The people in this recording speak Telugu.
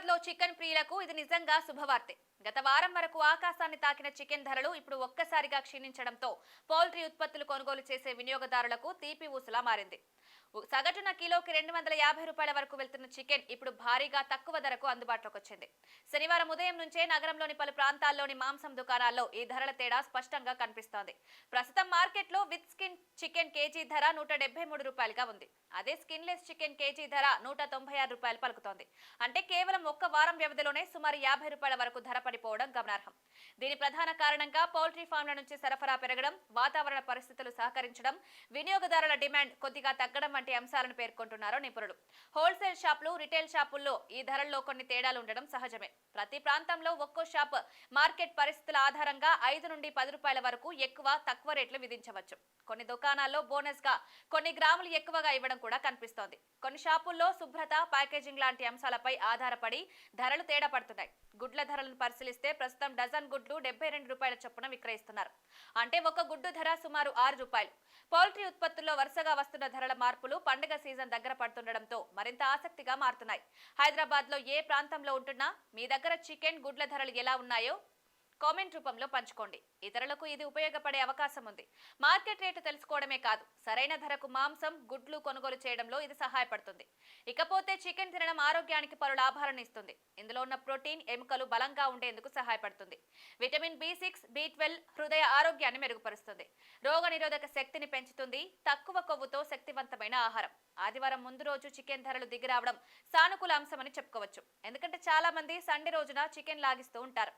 హైదరాబాద్లో చికెన్ ప్రియులకు ఇది నిజంగా శుభవార్తే. గత వారం వరకు ఆకాశాన్ని తాకిన చికెన్ ధరలు ఇప్పుడు ఒక్కసారిగా క్షీణించడంతో పౌల్ట్రీ ఉత్పత్తులు కొనుగోలు చేసే వినియోగదారులకు తీపి ఊసులా మారింది. సగటున కిలోకి రెండు వందల యాభై రూపాయల వరకు వెళ్తున్న చికెన్ ఇప్పుడు భారీగా తక్కువ ధరకు అందుబాటులోకి వచ్చింది. శనివారం ఉదయం నుంచే నగరంలోని పలు ప్రాంతాల్లోని మాంసం దుకాణాల్లో ఈ ధరల తేడా స్పష్టంగా కనిపిస్తోంది. ప్రస్తుతం మార్కెట్లో విత్ స్కిన్ చికెన్ కేజీ ధర నూట డెబ్బై మూడు రూపాయలుగా ఉంది. అదే స్కిన్లెస్ చికెన్ కేజీ ధర నూట తొంభై ఆరు రూపాయలు పలుకుతోంది. అంటే కేవలం ఒక్క వారం వ్యవధిలోనే సుమారు యాభై రూపాయల వరకు ధర పడిపోవడం గమనార్హం. దీని ప్రధాన కారణంగా పౌల్ట్రీ ఫామ్ల నుంచి సరఫరా పెరగడం వాతావరణ పరిస్థితులు సహకరించడం వినియోగదారుల డిమాండ్ కొద్దిగా తగ్గడం వంటి అంశాలను పేర్కొంటున్నారు నిపుణులు. హోల్సేల్ షాపులు రిటైల్ షాపుల్లో ఈ ధరల్లో కొన్ని తేడాలు ఉండడం సహజమే. ప్రతి ప్రాంతంలో ఒక్కో షాప్ మార్కెట్ పరిస్థితుల ఆధారంగా ఐదు నుండి పది రూపాయల వరకు ఎక్కువ తక్కువ రేట్లు విధించవచ్చు. కొన్ని దుకాణాల్లో బోనస్గా కొన్ని గ్రాములు ఎక్కువగా ఇవ్వడం కూడా కనిపిస్తోంది. కొన్ని షాపుల్లో శుభ్రత ప్యాకేజింగ్ లాంటి అంశాలపై ఆధారపడి ధరలు తేడా పడుతున్నాయి. గుడ్ల ధరలను పరిశీలిస్తే ప్రస్తుతం డజన్ గుడ్లు డెబ్బై రెండు రూపాయల చొప్పున విక్రయిస్తున్నారు. అంటే ఒక గుడ్డు ధర సుమారు ఆరు రూపాయలు. పౌల్ట్రీ ఉత్పత్తుల్లో వరుసగా వస్తున్న ధరల మార్పులు పండుగ సీజన్ దగ్గర పడుతుండటంతో మరింత ఆసక్తిగా మారుతున్నాయి. హైదరాబాద్లో ఏ ప్రాంతంలో ఉంటున్నా? మీ దగ్గర చికెన్ గుడ్ల ధరలు ఎలా ఉన్నాయో కామెంట్ రూపంలో పంచుకోండి. ఇతరులకు ఇది ఉపయోగపడే అవకాశం ఉంది. మార్కెట్ రేటు తెలుసుకోవడమే కాదు సరైన ధరకు మాంసం గుడ్లు కొనుగోలు చేయడంలో ఇది సహాయపడుతుంది. ఇకపోతే చికెన్ తినడం ఆరోగ్యానికి పలు లాభాలను ఇస్తుంది. ఇందులో ఉన్న ప్రోటీన్ ఎముకలు బలంగా ఉండేందుకు సహాయపడుతుంది. Vitamin B six B twelve హృదయ ఆరోగ్యాన్ని మెరుగుపరుస్తుంది. రోగ నిరోధక శక్తిని పెంచుతుంది. తక్కువ కొవ్వుతో శక్తివంతమైన ఆహారం. ఆదివారం ముందు రోజు చికెన్ ధరలు దిగిరావడం సానుకూల అంశమని చెప్పుకోవచ్చు. ఎందుకంటే చాలా మంది సండే రోజున చికెన్ లాగిస్తూ ఉంటారు.